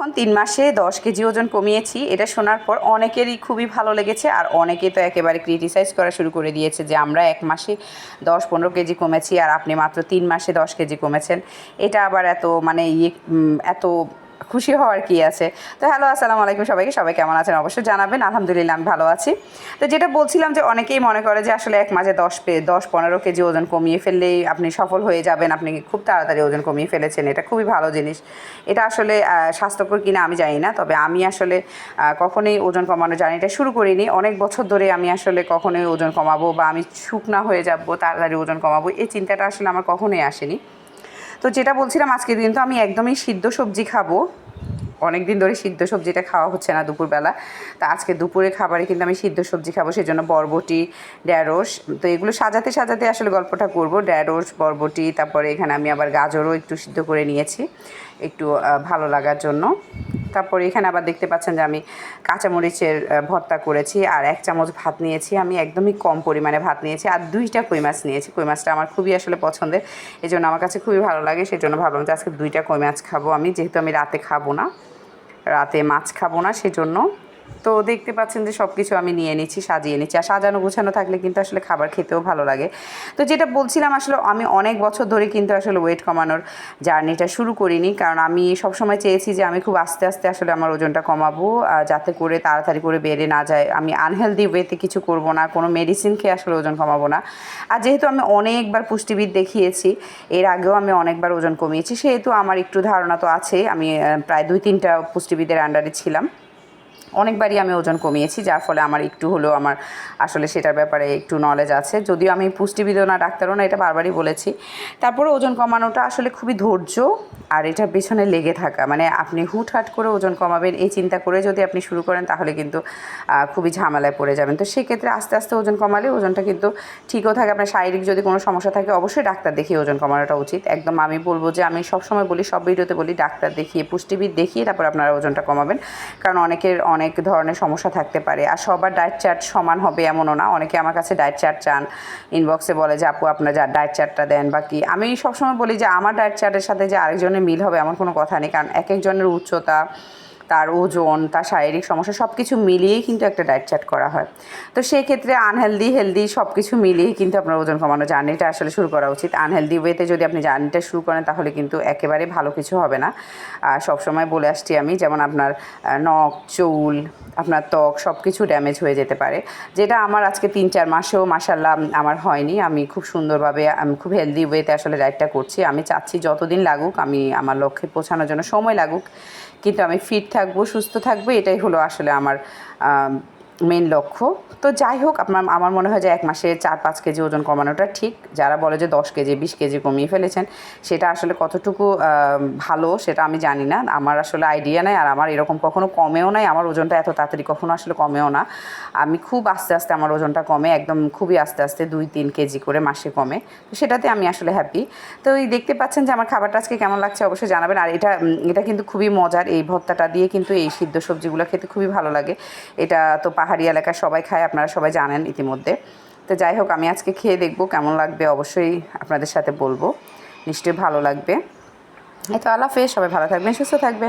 এখন তিন মাসে দশ কেজি ওজন কমিয়েছি। এটা শোনার পর অনেকেরই খুবই ভালো লেগেছে আর অনেকে তো একেবারে ক্রিটিসাইজ করা শুরু করে দিয়েছে যে আমরা এক মাসে দশ, পনেরো কেজি কমেছি আর আপনি মাত্র তিন মাসে দশ কেজি কমেছেন। এটা আবার এত মানে ইয়ে এত খুশি হওয়ার কি আছে? তো হ্যালো আসসালামু আলাইকুম সবাইকে। সবাই কেমন আছেন? অবশ্যই জানাবেন। আলহামদুলিল্লাহ, আমি ভালো আছি। তো যেটা বলছিলাম যে অনেকেই মনে করে যে আসলে এক মাঝে দশ পে, দশ পনেরো কেজি ওজন কমিয়ে ফেললেই আপনি সফল হয়ে যাবেন। আপনি খুব তাড়াতাড়ি ওজন কমিয়ে ফেলেছেন? এটা খুবই ভালো জিনিস। এটা আসলে স্বাস্থ্যকর কিনা আমি জানি না। তবে আমি আসলে কখনোই ওজন কমানোর জার্নিটা শুরু করিনি। অনেক বছর ধরে আমি আসলে কখনোই ওজন কমাবো বা আমি শুকনা হয়ে যাব, তাড়াতাড়ি ওজন কমাবো, এই চিন্তাটা আসলে আমার কখনোই আসেনি। তো যেটা বলছিলাম, আজকের দিন তো আমি একদমই সিদ্ধ সবজি খাব। অনেক দিন ধরে সিদ্ধ সবজিটা খাওয়া হচ্ছে না দুপুরবেলা। তা আজকে দুপুরে খাবারে কিন্তু আমি সিদ্ধ সবজি খাব সেই জন্য বরবটি, ঢ্যাঁড়স, তো এগুলো সাজাতে সাজাতে আসলে গল্পটা করব। ঢ্যাঁড়স, বরবটি, তারপরে এখানে আমি আবার গাজরও একটু সিদ্ধ করে নিয়েছি, একটু ভালো লাগার জন্য। তারপরে এখানে আবার দেখতে পাচ্ছেন যে আমি কাঁচামরিচের ভর্তা করেছি আর এক চামচ ভাত নিয়েছি। আমি একদমই কম পরিমাণে ভাত নিয়েছি আর দুইটা কই মাছ নিয়েছি। কই মাছটা আমার খুবই আসলে পছন্দের। এই জন্য আমার কাছে খুবই ভালো লাগে সেই জন্য ভাবলাম যে আজকে দুইটা কই মাছ খাব। আমি যেহেতু আমি রাতে খাব না, রাতে মাছ খাব না, সেজন্য তো দেখতে পাচ্ছেন যে সব কিছু আমি নিয়ে নিচ্ছি, সাজিয়ে নিচ্ছি। আর সাজানো গোছানো থাকলে কিন্তু আসলে খাবার খেতেও ভালো লাগে। তো যেটা বলছিলাম আসলে আমি অনেক বছর ধরে কিন্তু আসলে ওয়েট কমানোর জার্নিটা শুরু করিনি। কারণ আমি সবসময় চেয়েছি যে আমি খুব আস্তে আস্তে আসলে আমার ওজনটা কমাবো যাতে করে তাড়াতাড়ি করে বেড়ে না যায়। আমি আনহেলদি ওয়েতে কিছু করব না, কোনো মেডিসিন খেয়ে আসলে ওজন কমাবো না। আর যেহেতু আমি অনেকবার পুষ্টিবিদ দেখিয়েছি, এর আগেও আমি অনেকবার ওজন কমিয়েছি, সেহেতু আমার একটু ধারণা তো আছে। আমি প্রায় দুই তিনটা পুষ্টিবিদের আন্ডারে ছিলাম। অনেকবারই আমি ওজন কমিয়েছি, যার ফলে আমার একটু হলেও আমার আসলে সেটার ব্যাপারে একটু নলেজ আছে। যদিও আমি পুষ্টিবিদও না, ডাক্তারও না, এটা বারবারই বলেছি। তারপরে ওজন কমানোটা আসলে খুবই ধৈর্য আর এটার পেছনে লেগে থাকা। মানে আপনি হুটহাট করে ওজন কমাবেন, এই চিন্তা করে যদি আপনি শুরু করেন তাহলে কিন্তু খুবই ঝামেলায় পড়ে যাবেন। তো সেক্ষেত্রে আস্তে আস্তে ওজন কমালে ওজনটা কিন্তু ঠিকও থাকে। আপনার শারীরিক যদি কোনো সমস্যা থাকে, অবশ্যই ডাক্তার দেখিয়ে ওজন কমানোটা উচিত। একদম আমি বলব যে আমি সবসময় বলি, সব ভিডিওতে বলি, ডাক্তার দেখিয়ে, পুষ্টিবিদ দেখিয়ে তারপর আপনারা ওজনটা কমাবেন। কারণ অনেকের অনেক ধরনের সমস্যা থাকতে পারে। আর সবার ডায়েট চার্ট সমান হবে এমনও না। অনেকে আমার কাছে ডায়েট চার্ট চান। ইনবক্সে বলে যে, আপু, আপনার যা ডায়েট চার্টটা দেন বা কি? আমি সবসময় বলি যে, আমার ডায়েট চার্টের সাথে যে আরেকজনের মিল হবে, এমন কোনো কথা নেই। কারণ এক একজনের উচ্চতা তার ওজন, তার শারীরিক সমস্যা সব কিছু মিলিয়েই কিন্তু একটা ডায়েট চার্ট করা হয়। তো সেই ক্ষেত্রে আনহেলদি হেলদি সব কিছু মিলিয়েই কিন্তু আপনার ওজন কমানো জার্নিটা আসলে শুরু করা উচিত। আনহেলদি ওয়েতে যদি আপনি জার্নিটা শুরু করেন, তাহলে কিন্তু একেবারে ভালো কিছু হবে না। আর সবসময় বলে আসছি আমি, যেমন আপনার নখ, চুল, আপনার ত্বক সব কিছু ড্যামেজ হয়ে যেতে পারে। যেটা আমার আজকে তিন চার মাসেও মাসাল্লাহ আমার হয়নি। আমি খুব সুন্দরভাবে, আমি খুব হেলদি ওয়েতে আসলে ডায়েটটা করছি। আমি চাচ্ছি যতদিন লাগুক, আমি আমার লক্ষ্যে পৌঁছানোর জন্য সময় লাগুক, কিন্তু আমি ফিট থাকব সুস্থ থাকব এটাই হলো আসলে আমার মেন লক্ষ্য। তো যাই হোক, আপনার, আমার মনে হয় যে এক মাসে চার, পাঁচ কেজি ওজন কমানোটা ঠিক। যারা বলে যে দশ কেজি, বিশ কেজি কমিয়ে ফেলেছেন, সেটা আসলে কতটুকু ভালো সেটা আমি জানি না। আমার আসলে আইডিয়া নাই, আর আমার এরকম কখনো কমেও নাই। আমার ওজনটা এত তাড়াতাড়ি কখনো আসলে কমেও না। আমি খুব আস্তে আস্তে আমার ওজনটা কমে, একদম খুবই আস্তে আস্তে দুই, তিন কেজি করে মাসে কমে। তো সেটাতে আমি আসলে হ্যাপি তো এই দেখতে পাচ্ছেন যে আমার খাবারটা আজকে কেমন লাগছে, অবশ্যই জানাবেন। আর এটা এটা কিন্তু খুবই মজার। এই ভর্তাটা দিয়ে কিন্তু এই সিদ্ধ সবজিগুলো খেতে খুবই ভালো লাগে। এটা তো পাহাড়ি এলাকায় সবাই খায়, আপনারা সবাই জানেন ইতিমধ্যে। তো যাই হোক, আমি আজকে খেয়ে দেখব কেমন লাগবে, অবশ্যই আপনাদের সাথে বলব। নিশ্চয়ই ভালো লাগবে। এই তো সবাই ভালো থাকবেন, সুস্থ থাকবেন।